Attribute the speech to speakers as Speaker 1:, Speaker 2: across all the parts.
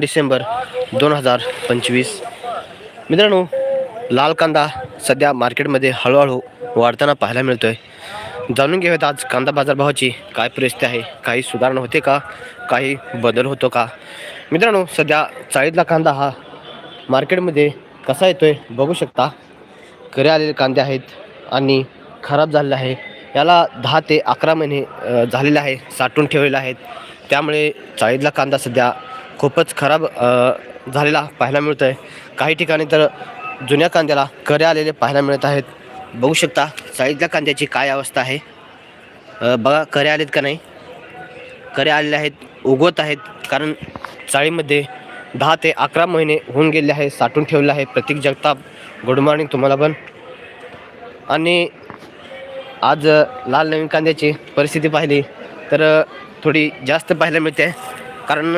Speaker 1: डिसेंबर दोन हजार पंचवीस. मित्रांनो लाल कांदा सध्या मार्केटमध्ये हळूहळू वाढताना पाहायला मिळतो आहे जाणून घेऊयात आज कांदा बाजारभावाची काय परिस्थिती आहे काही सुधारणा होते का काही बदल होतो का? मित्रांनो सध्या चाळीतला कांदा हा मार्केटमध्ये कसा येतो आहे बघू शकता. करे आलेले कांदे आहेत आणि खराब झालेले आहे. याला दहा ते अकरा महिने झालेले आहे साठवून ठेवलेले आहेत. त्यामुळे चाळीतला कांदा सध्या खूपच खराब झालेला पाहायला मिळतो आहे काही ठिकाणी तर जुन्या कांद्याला करे आलेले पाहायला मिळत आहेत. बघू शकता चाळीतल्या कांद्याची काय अवस्था आहे. बघा करे आलेत का नाही? करे आलेले आहेत उगवत आहेत. कारण चाळीमध्ये दहा ते अकरा महिने होऊन गेले आहे साठून ठेवले आहे. प्रतीक जगताप गुड मॉर्निंग तुम्हाला पण. आणि आज लाल नवीन कांद्याची परिस्थिती पाहिली तर थोडी जास्त पाहायला मिळते. कारण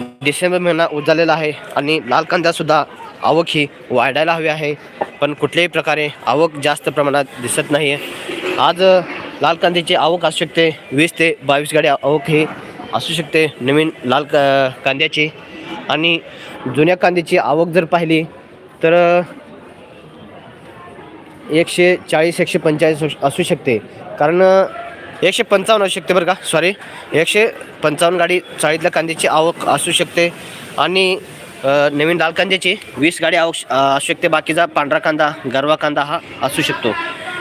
Speaker 1: डिसेंबर महिना उजालेला आहे आणि लाल कांद्यासुद्धा आवक ही वाढायला हवी आहे. पण कुठल्याही प्रकारे आवक जास्त प्रमाणात दिसत नाही आहे आज लाल कांद्याची आवक असू शकते वीस ते बावीस गाडी आवक ही असू शकते नवीन लाल का कांद्याची. आणि जुन्या कांद्याची आवक जर पाहिली तर एकशे चाळीस एकशे पंचेचाळीस असू- शकते. कारण एकशे पंचावन्न असू शकते बरं का सॉरी एकशे पंचावन्न गाडी चाळीतल्या कांद्याची आवक असू शकते. आणि नवीन लाल कांद्याची वीस गाडी आवक असू शकते. बाकीचा पांढरा कांदा गरवा कांदा हा असू शकतो.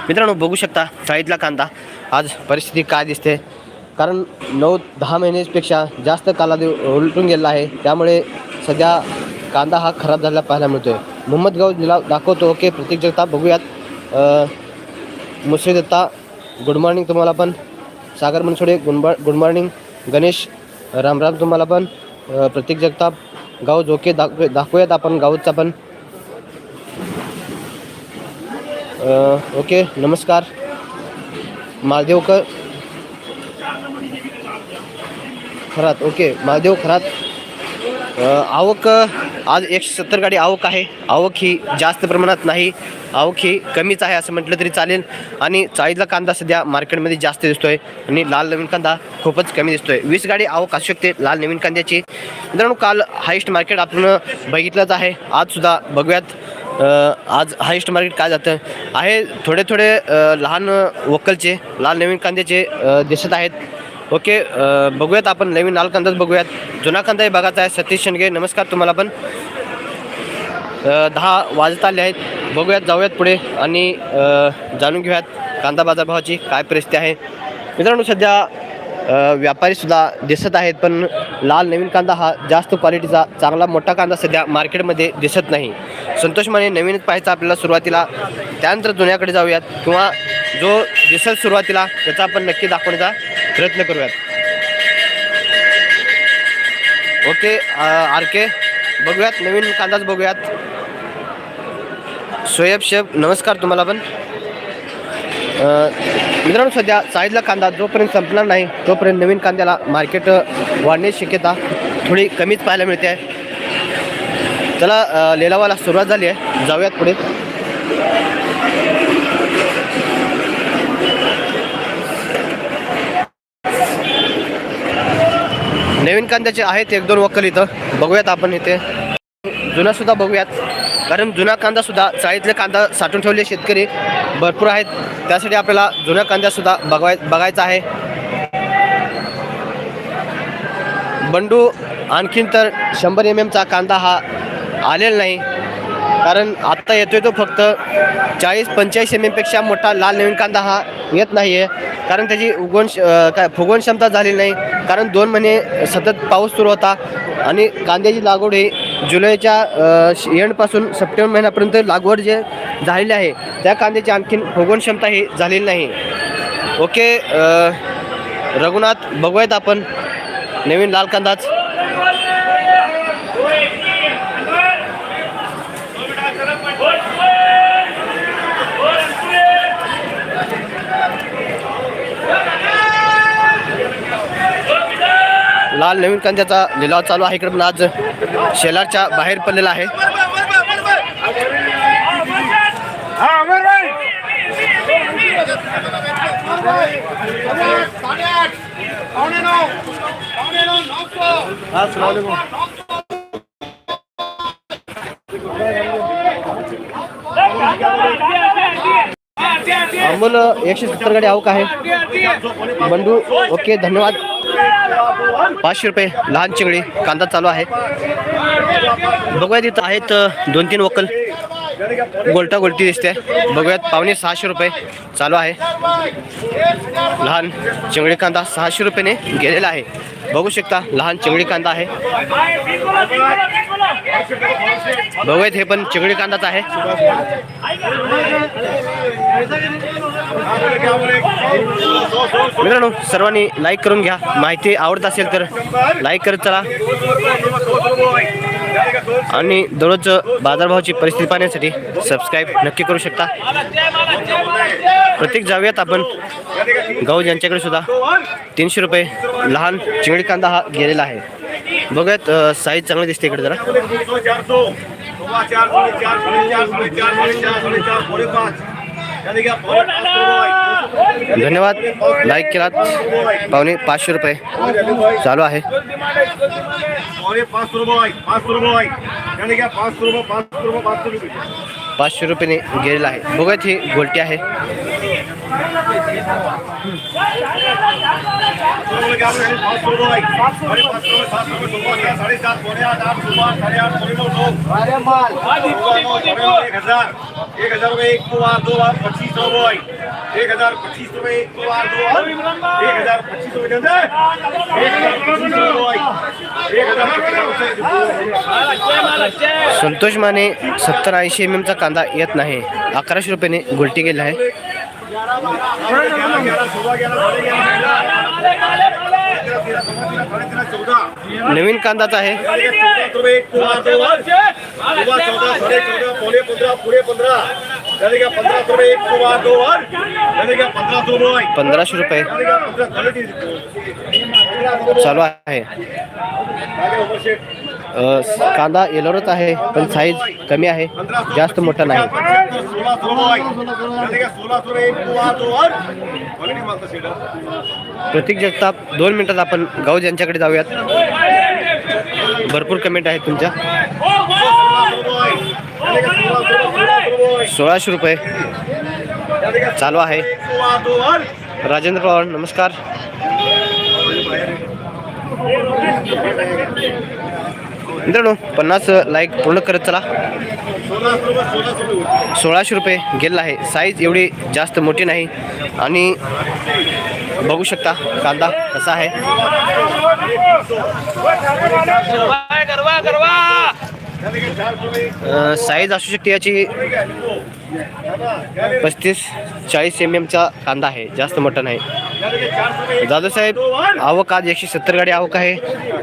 Speaker 1: मित्रांनो बघू शकता चाळीतला कांदा. आज परिस्थिती काय दिसते? कारण नऊ दहा महिन्यापेक्षा जास्त कालावधी उलटून गेला आहे. त्यामुळे सध्या कांदा हा खराब झालेला पाहायला मिळतो आहे गौ जिला दाखवतो. ओके प्रतीक जगता बघूयात. मुश्री दत्ता गुड मॉर्निंग तुम्हाला पण. Sagar Mansode good good morning. Ganesh Ram Ram तुम्हाला पण. प्रतीक जगताप गाव झोके दाखव दाखवूयात आपण गावचा पण. ओके नमस्कार. मालदेवकर. खरात ओके महादेव खरात. आवक आज एकशे सत्तर गाडी आवक आहे. आवक ही जास्त प्रमाणात नाही. आवक ही कमीच आहे असं म्हटलं तरी चालेल. आणि चाळीतला कांदा सध्या मार्केटमध्ये जास्त दिसतोय. आणि लाल नवीन कांदा खूपच कमी दिसतोय. वीस गाडी आवक असू शकते लाल नवीन कांद्याची. मित्रांनो काल हायस्ट मार्केट आपण बघितलंच आहे. आजसुद्धा बघूयात आज हायस्ट मार्केट काय जातं. आहे थोडे थोडे लहान वक्कलचे लाल नवीन कांद्याचे दिसत आहेत. ओके बघूयात आपण नवीन लाल कांदाच बघूयात. जुना कांदाही बघायचा आहे सतीश शेंडगे नमस्कार तुम्हाला पण. दहा वाजत आले आहेत. बघूयात जाऊयात पुढे आणि जाणून घेऊयात कांदा बाजारभावाची काय परिस्थिती आहे. मित्रांनो सध्या व्यापारीसुद्धा दिसत आहेत पण लाल नवीन कांदा हा जास्त क्वालिटीचा चांगला मोठा कांदा सध्या मार्केटमध्ये दिसत नाही. संतोष माने नवीनच पाहायचा आपल्याला सुरुवातीला. त्यानंतर जुन्याकडे जाऊयात किंवा जो दिसेल सुरुवातीला त्याचा आपण नक्की दाखवण्याचा प्रयत्न करूयात. ओके आर के बघूयात नवीन कांदाच बघूयात. सोयब शेब नमस्कार तुम्हाला पण. मित्रांनो सध्या साईजला कांदा जोपर्यंत संपणार नाही तोपर्यंत नवीन कांद्याला मार्केट वाढण्याची शक्यता थोडी कमीच पाहायला मिळते आहे. चला लिलावाला सुरुवात झाली आहे. जाऊयात पुढे. नवीन कांद्याचे आहेत एक दोन वक्कल इथं. बघूयात आपण इथे. जुना सुद्धा बघूयात. कारण जुना कांदा सुद्धा चाळीतले कांदा साठवून ठेवले शेतकरी. भरपूर आहेत. त्यासाठी आपल्याला जुना कांदा सुद्धा बघवाय बघायचा आहे. बंडू आणखीन तर शंभर एम एमचा कांदा हा आलेला नाही. कारण आत्ता येतोय तो फक्त चाळीस पंचेचाळीस एम एमपेक्षा मोठा लाल नवीन कांदा हा येत नाही आहे कारण त्याची उगवण श- काय फुगवण क्षमता झाली नाही. कारण दोन महिने सतत पाऊस सुरू होता आणि कांद्याची लागवड ही जुलैच्या श- एंडपासून सप्टेंबर महिन्यापर्यंत लागवड जे झालेली आहे त्या कांद्याची आणखीन फुगवण क्षमता ही झालेली नाही. ओके रघुनाथ बघूयात आपण नवीन लाल कांदाच. लाल नवीन कांद्याचा लिलाव चालू आहे. इकडे पण आज शेलारच्या बाहेर पडलेला आहे. अमोल एकशे सत्तर गाडी आवक आहे. बंडू ओके धन्यवाद. पाचशे रुपये लहान चिंगडी कांदा चालू आहे. बघूया तिथं आहेत दोन तीन वकल गोलटा गोलटी दिसते. बघूयात पावणे सहाशे रुपये चालू आहे. लहान चिंगडी कांदा सहाशे रुपयाने गेलेला आहे. बघू शकता लहान चिंगडी कांदा आहे. बघूयात हे पण चिंगडी कांदाच आहे. मित्रांनो सर्वांनी लाईक करून घ्या. माहिती आवडत असेल तर लाईक करत चला. आणि दररोज बाजारभावाची परिस्थिती पाहण्यासाठी सबस्क्राईब नक्की करू शकता. प्रत्येक जाऊयात आपण गौज यांच्याकडे सुद्धा तीनशे रुपये लहान चिंगडी कांदा हा गेलेला आहे. बघूयात साईज चांगली दिसते इकडे जरा. धन्यवाद. लाईक केलात. पाहुणे पाचशे रुपये चालू आहे.
Speaker 2: पाच रुपये पाच रुपये पाच रुपये पाच रुपये पाच रुपये.
Speaker 1: पाचशे रुपयाने गेलेला आहे बघत ही गोलटी आहे
Speaker 2: एक हजार रुपये एक दो बार दो बार पच्चीस एक हजार पच्चीस एक दो बार दो बार एक हजार पच्चीस एक हजार पच्चीस एक हजार
Speaker 1: संतोष माने सत्तर ऐंशी एम एमचा कांदा ये नहीं. अकराशे रुपये ने गुलटी गेला आहे. नवीन कांदाच
Speaker 2: चाहे पंद्रह रुपये.
Speaker 1: चालू आहे. कांदा येलोरच आहे पण साईज कमी आहे. जास्त मोठा नाही. प्रतीक जगताप दोन मिनिटात आपण गाऊज यांच्याकडे जाऊयात. भरपूर कमेंट आहेत तुमच्या. सोळाशे रुपये चालू आहे. राजेंद्र पवार नमस्कार. मित्रांनो पन्नास लाईक पूर्ण करत चला. सोळाशे रुपये गेलेला आहे. साईज एवढी जास्त मोठी नाही. आणि बघू शकता कांदा कसा आहे. साईज असू शकते याची. पस्तीस चाळीस एम एमचा कांदा आहे. जास्त मोठा नाही दादासाहेब आवक आज एकशे सत्तर गाडी आवक आहे.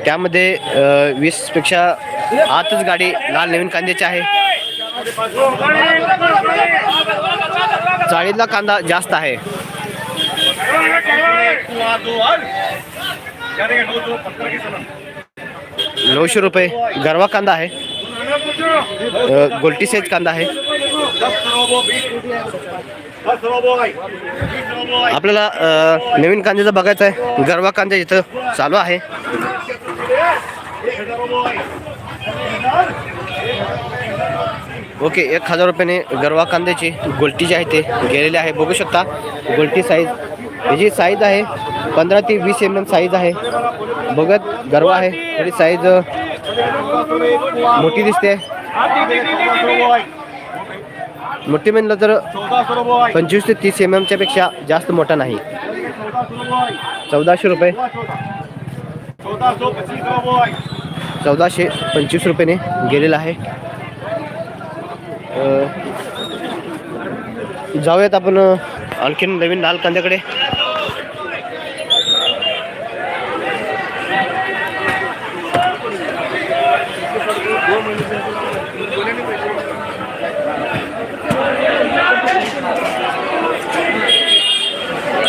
Speaker 1: त्यामध्ये वीसपेक्षा आतच गाडी लाल नवीन कांद्याची आहे. चाळीतला कांदा जास्त आहे. नऊशे रुपये गरवा कांदा आहे. गोलटी साईज कांदा आहे. आपल्याला नवीन कांद्याचा बघायचं आहे गरवा कांदा इथं चालू आहे. ओके एक हजार रुपयाने गरवा कांद्याची गोलटी जी आहे ते गेलेली आहे. बघू शकता गोलटी साईज याची साईज आहे पंधरा ते वीस एम एम साईज आहे. बघत गरवा आहे. थोडी साईज मोठी दिसते. मोठी म्हणलं तर पंचवीस ते तीस एम एमच्या पेक्षा जास्त मोठा नाही. चौदाशे रुपये. चौदाशे पंचवीस रुपयाने गेलेला आहे. जाऊयात आपण आणखीन नवीन लाल कांद्याकडे.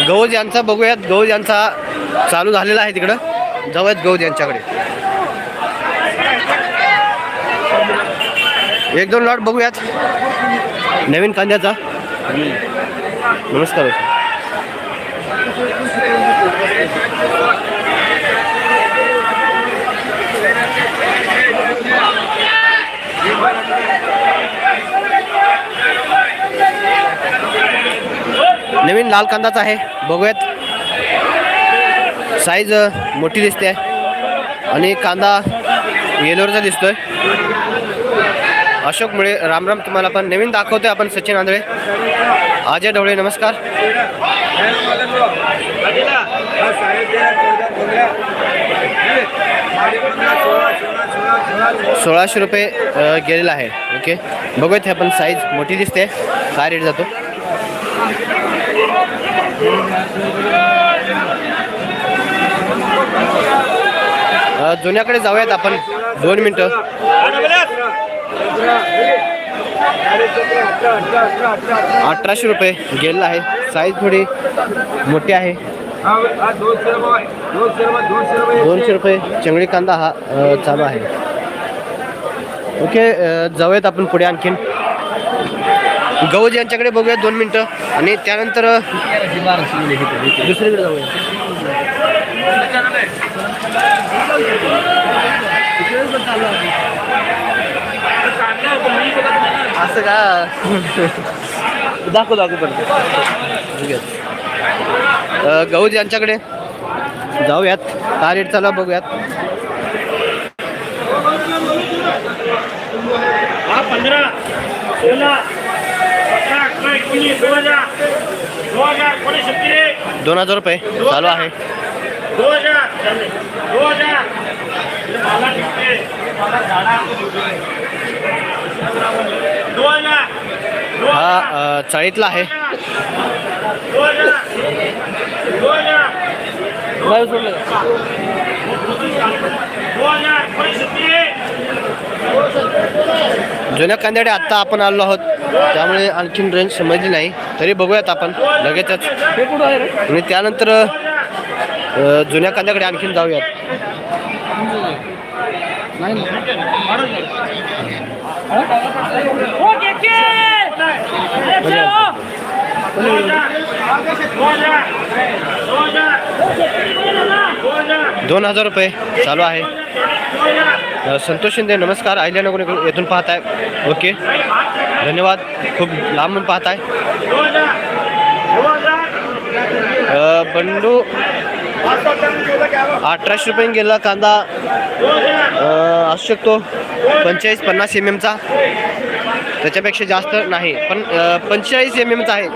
Speaker 1: गौज यांचा बघूयात. गौज यांचा चालू झालेला आहे तिकडं. जाऊयात गौज यांच्याकडे. एक दोन लॉट बघूयात. नवीन कांद्याचा. नमस्कार. नवीन लाल कांदाच आहे. बघूयात. साईज मोठी दिसते. आणि कांदा येलोरचा दिसतोय. अशोक मुळे राम राम तुम्हाला पण नवीन दाखवतोय आपण सचिन आंधळे. अजय ढवळे नमस्कार. सोळाशे रुपये गेलेला आहे. ओके. बघूयात हे आपण साईज मोठी दिसते. काय रेट जातो? जुन्याकडे जाऊयात आपण. दोन मिनटं. अठराशे रुपये गेलेला आहे. साईज थोडी मोठी आहे. दोनशे रुपये चंगळी कांदा हा चालू आहे. ओके जाऊयात आपण पुढे आणखीन. गौज यांच्याकडे बघूया दोन मिनटं. आणि त्यानंतर दुसरीकडे जाऊया. असं का? दाखव दाखव पण गौज यांच्याकडे. जाऊयात. का रेट चला बघूयात.
Speaker 3: पंधरा दोन हजार
Speaker 1: रुपये. चालू आहे. हा चाळीतला आहे. जुन्या कांद्याकडे आत्ता आपण आलो आहोत. त्यामुळे आणखीन रेंज समजली नाही. तरी बघूयात आपण. लगेचच. आणि त्यानंतर जुन्या कांद्याकडे आणखीन जाऊयात. दोन हजार रुपये चालू आहे. संतोष शिंदे नमस्कार. अहिल्यानगर येथून पाहताय. ओके. धन्यवाद. खूप लांबून पाहताय. आहे बंडू अठराशे रुपये गेला कांदा. असू शकतो. पंचेचाळीस पन्नास एम एमचा त्याच्यापेक्षा जास्त नाही. पण पंचेचाळीस एम एमचा आहे.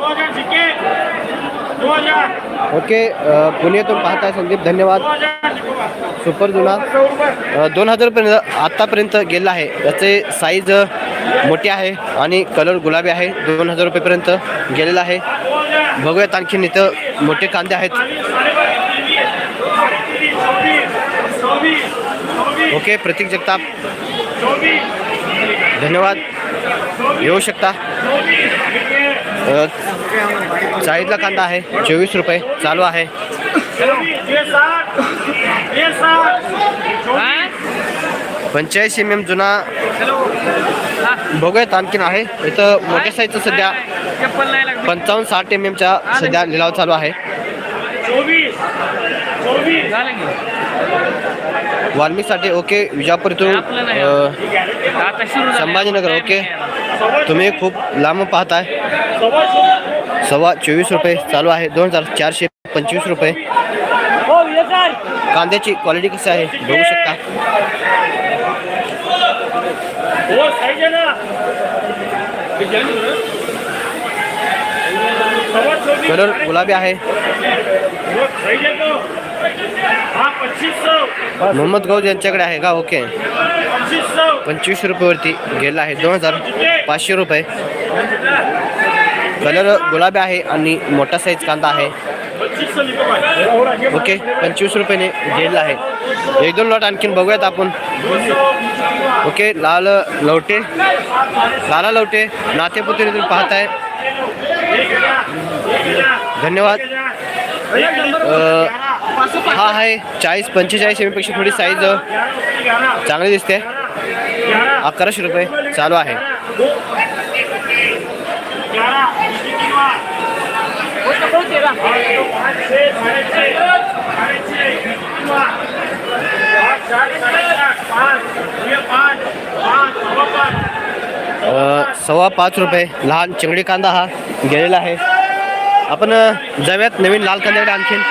Speaker 1: ओके अ, पुण्यातून पाहताय संदीप धन्यवाद. सुपर जुना. दोन हजारपर्यंत आत्तापर्यंत गेला आहे. याचे साईज मोठी आहे आणि कलर गुलाबी आहे. दोन हजार रुपयेपर्यंत गेलेला आहे. बघूयात आणखीन इथं मोठे कांदे आहेत. ओके प्रतीक जगताप. धन्यवाद. येऊ शकता. चाळीतला कांदा आहे चोवीस रुपये चालू आहे. पंच्याऐंशी एम एम जुना बघूयात आणखीन आहे. इथं मोठ्या साईजचं सध्या पंचावन्न साठ एम एमच्या सध्या लिलाव चालू आहे. वाल्मीसाठी ओके विजापूर इथून संभाजीनगर ओके. तुम्ही खूप लांब पाहताय.
Speaker 3: सव्वा चोवीस
Speaker 1: रुपये चालू आहे. दोन हजार चारशे पंचवीस रुपये. कांद्याची क्वालिटी कशी आहे? बघू शकता. कलर गुलाबी आहे. मोहम्मद गौज यांच्याकडे आहे का? ओके.
Speaker 3: पच्चीस
Speaker 1: पंचवीस रुपयेवरती गेला आहे. दोन हजार पाचशे रुपये. कलर गुलाबी आहे आणि मोठा साईज कांदा आहे. ओके पंचवीस रुपयाने घेतला आहे. एक दोन लॉट आणखीन बघूयात आपण. ओके लाल लवटे. लाला लवटे नातेपुते तुम्ही पाहताय. धन्यवाद. अ, हा आहे चाळीस पंचेचाळीस एमपेक्षा थोडी साईज चांगली दिसते. अकराशे रुपये चालू आहे. सव्वा पाच रुपये. लहान चिंगडी कांदा हा गेलेला आहे. आपण जाऊयात नवीन लाल कांद्याकडे आणखीन.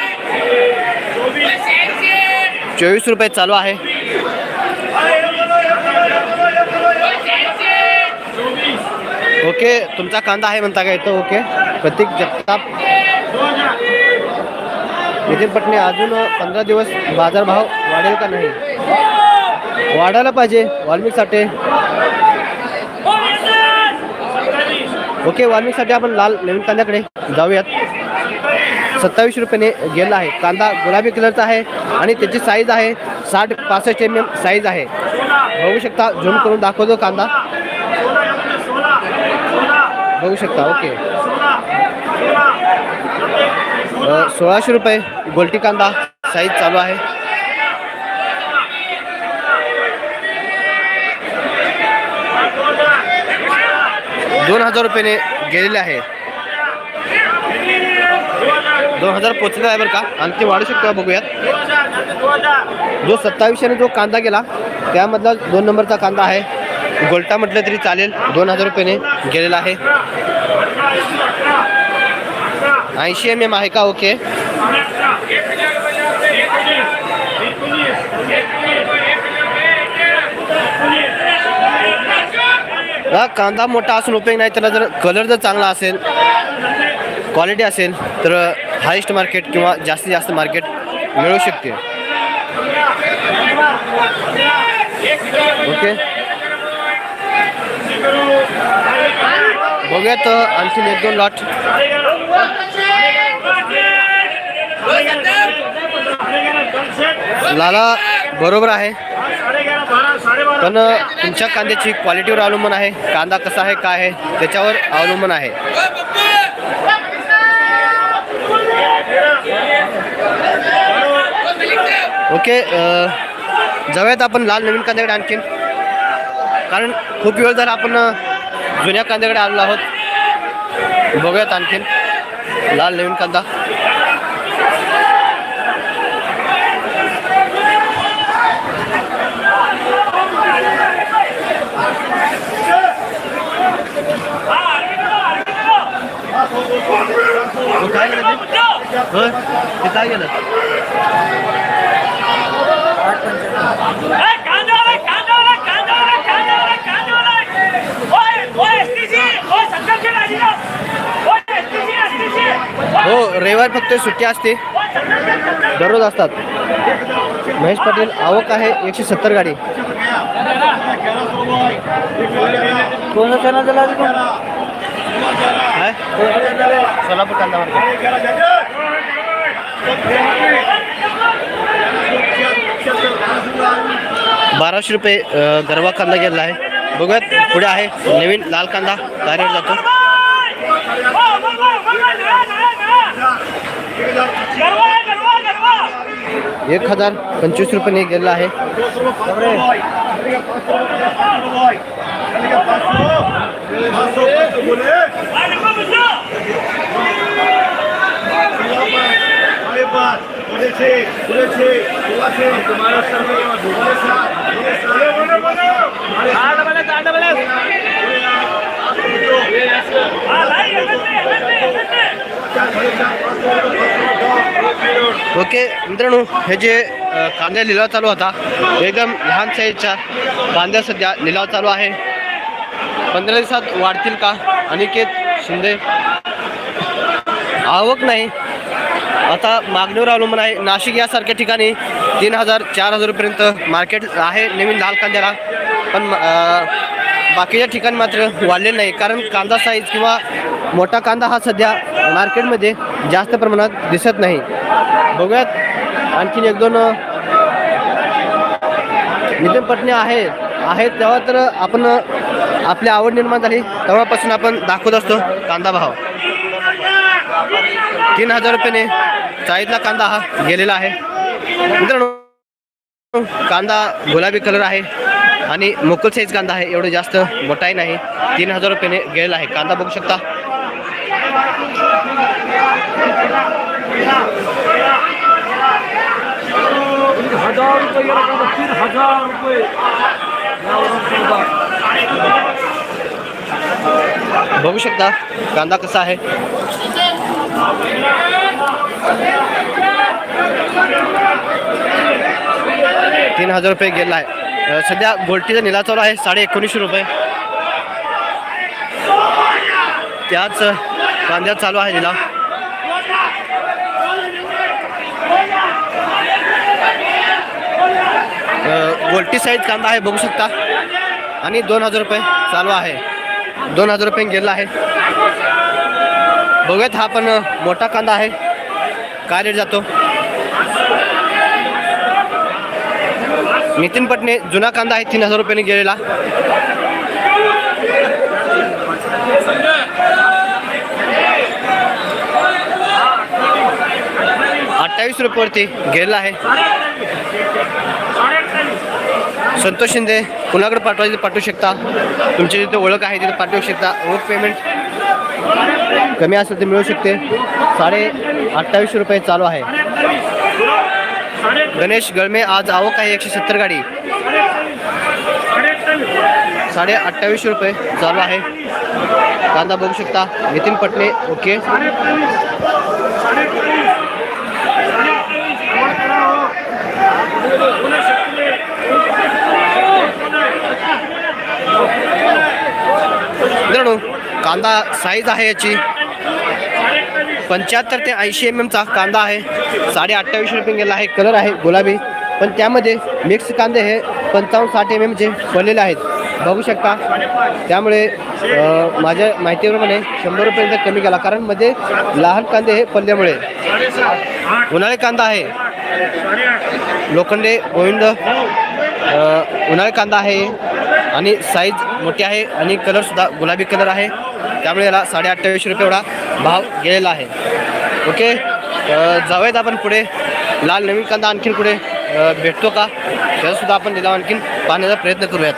Speaker 1: चोवीस रुपये चालू आहे. ओके तुमचा कांदा आहे म्हणता का इथं? ओके. प्रतीक जगताप. नितीन पटणे अजून पंधरा दिवस बाजारभाव वाढेल का नाही? वाढायला पाहिजे वाल्मिक साठे ओके वाल्मिक आपण लाल नवीन कांद्याकडे जाऊयात. सत्तावीस रुपयाने गेला आहे. कांदा गुलाबी कलरचा आहे आणि त्याची साईज आहे साठ पासष्ट एम एम साईज आहे. बघू शकता झूम करून दाखवतो कांदा. बघू शकता ओके. सोळाशे रुपये गोल्टी कांदा साईज चालू आहे. दोन हजार रुपयाने गेलेले आहे. दोन हजार पोचलेला आहे बरं का. आणखी वाढू शकतो का बघूयात. जो सत्तावीसशेने जो कांदा गेला त्यामधला दोन नंबरचा कांदा आहे. गोल्टा म्हटलं तरी चालेल. दोन हजार रुपयाने गेलेला आहे. ऐंशी एम एम आहे का? ओके. हा कांदा मोठा असून उपयोग नाही. त्याला जर कलर जर चांगला असेल क्वालिटी असेल तर हायेस्ट मार्केट किंवा जास्तीत जास्त मार्केट मिळू शकते. ओके. बघूयात आणखीन एक दोन लॉट लाला बरोबर आहे. पण तुमच्या कांद्याची क्वालिटीवर अवलंबून आहे. कांदा कसा आहे काय आहे त्याच्यावर अवलंबून आहे. ओके जाऊयात आपण लाल नवीन कांद्याकडे आणखीन. कारण खूप वेळ झाला आपण जुन्या कांद्याकडे आलेलो आहोत. बघूयात आणखीन. लाल नवीन कांदा. हो, काय गेलं ते काय गेलं हो रविवार फक्त सुट्टी असते. दररोज असतात. महेश पाटील आवक आहे एकशे सत्तर गाडी. सोलापूर कांदा बाराशे रुपये गरवा कांदा गेला आहे. बघूयात पुढे आहे नवीन लाल कांदा कार्यावर जातो. एक हजार पंचवीस रुपयाने गेला आहे. ओके मित्रांनो हे जे अ, कांदा लिलाव चालू होता एकदम लहान साईजच्या कांद्या सध्या लिलाव चालू आहे. पंधरा दिवसात वाढतील का? अनिकेत शिंदे. आवक नाही. आता मागणीवर अवलंबून आहे. नाशिक यासारख्या ठिकाणी तीन हजार चार हजार मार्केट आहे नवीन लाल कांद्याला. पण बाकीच्या ठिकाणी मात्र वाढलेलं नाही. कारण कांदा साईज किंवा मोठा कांदा हा सध्या मार्केटमध्ये जास्त प्रमाणात दिसत नाही. बघूयात. आणखीन एक दोन नितीन पटणे आहे आहेत तेव्हा तर आपण आपली आवड निर्माण झाली. तेव्हापासून आपण दाखवत असतो कांदा भाव. तीन हजार रुपयाने चाळीतला कांदा हा गेलेला आहे. मित्रांनो कांदा गुलाबी कलर आहे आणि मोकल साईज कांदा आहे एवढं जास्त मोठाही नाही. तीन हजार रुपयाने गेलेला आहे. कांदा बघू शकता. बघू शकता कांदा कसा आहे. तीन हजार रुपये गेला आहे. सध्या गोल्टीचा निला चालू आहे साडे एकोणीसशे रुपये. त्याच कांद्यात चालू आहे निला. गोल्टी साईज कांदा आहे बघू शकता. आणि दोन हजार रुपये चालू आहे. दोन हजार रुपये गेला आहे. बघूयात हा पण मोठा कांदा आहे. काय रेट जातो? नितीन पटणे जुना कांदा आहे तीन हजार रुपयाने गेलेला. अठ्ठावीस रुपयावरती गेलेला आहे. संतोष शिंदे कुणाकडे पाठवायचे ते पाठवू शकता. तुमची जिथे ओळख आहे तिथे पाठवू शकता. ओळख पेमेंट कमी असेल ते मिळू शकते. साडे अठ्ठावीसशे रुपये चालू आहे. गणेश गळमे आज आवक आहे एकशे सत्तर गाडी. साडे अठ्ठावीसशे रुपये चालू आहे. कांदा बघू शकता. नितीन पटणे ओके. कांदा साईज आहे याची. पंच्याहत्तर ते ऐंशी एम एमचा कांदा आहे. साडे अठ्ठावीसशे रुपये गेला आहे. कलर आहे गुलाबी. पण त्यामध्ये मिक्स कांदे हे पंचावन्न साठ एम एमचे पडलेले आहेत. बघू शकता. त्यामुळे माझ्या माहितीप्रमाणे शंभर रुपयांचा कमी केला. कारण मध्ये लहान कांदे हे पडल्यामुळे. उन्हाळी कांदा आहे. लोखंडे गोविंद उन्हाळी कांदा आहे. आणि साईज मोठी आहे आणि कलरसुद्धा गुलाबी कलर आहे. त्यामुळे याला साडे अठ्ठावीसशे रुपये एवढा भाव गेलेला आहे. ओके जाऊयात आपण पुढे. लाल नवीन कांदा आणखीन पुढे भेटतो का? त्याचासुद्धा आपण लिलाव आणखीन पाहण्याचा प्रयत्न करूयात.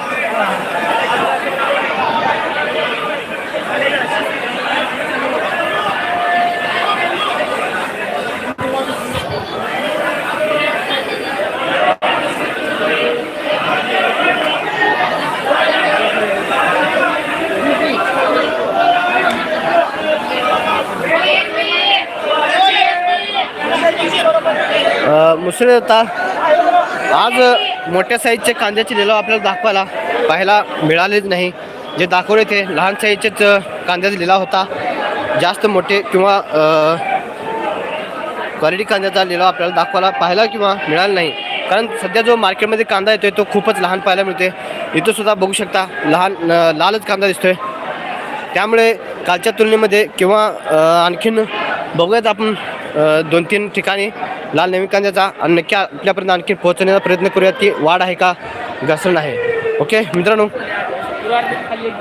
Speaker 1: अ, होता आज मोठ्या साईजचे कांद्याचे लिलाव आपल्याला दाखवायला पाहायला मिळालेच नाही. जे दाखवले ते लहान साईजचेच कांद्याचा लिलाव होता. जास्त मोठे किंवा क्वालिटी कांद्याचा लिलाव आपल्याला दाखवायला पाहायला किंवा मिळाला नाही. कारण सध्या जो मार्केटमध्ये कांदा येतोय तो खूपच लहान पाहायला मिळते इथं सुद्धा बघू शकता लहान लालच कांदा दिसतोय. त्यामुळे कालच्या तुलनेमध्ये किंवा आणखीन बघूयात आपण दोन तीन ठिकाणी लाल नवीन कांद्याचा आणि नक्की आपल्यापर्यंत आणखी पोहोचण्याचा प्रयत्न करूयात की वाढ आहे का घसरण आहे. ओके मित्रांनो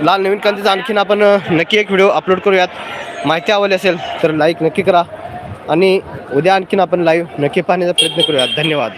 Speaker 1: लाल नवीन कांद्याचा आणखीन आपण नक्की एक व्हिडिओ अपलोड करूयात. माहिती आवडली असेल तर लाईक नक्की करा आणि उद्या आणखीन आपण लाईव्ह नक्की पाहण्याचा प्रयत्न करूयात. धन्यवाद.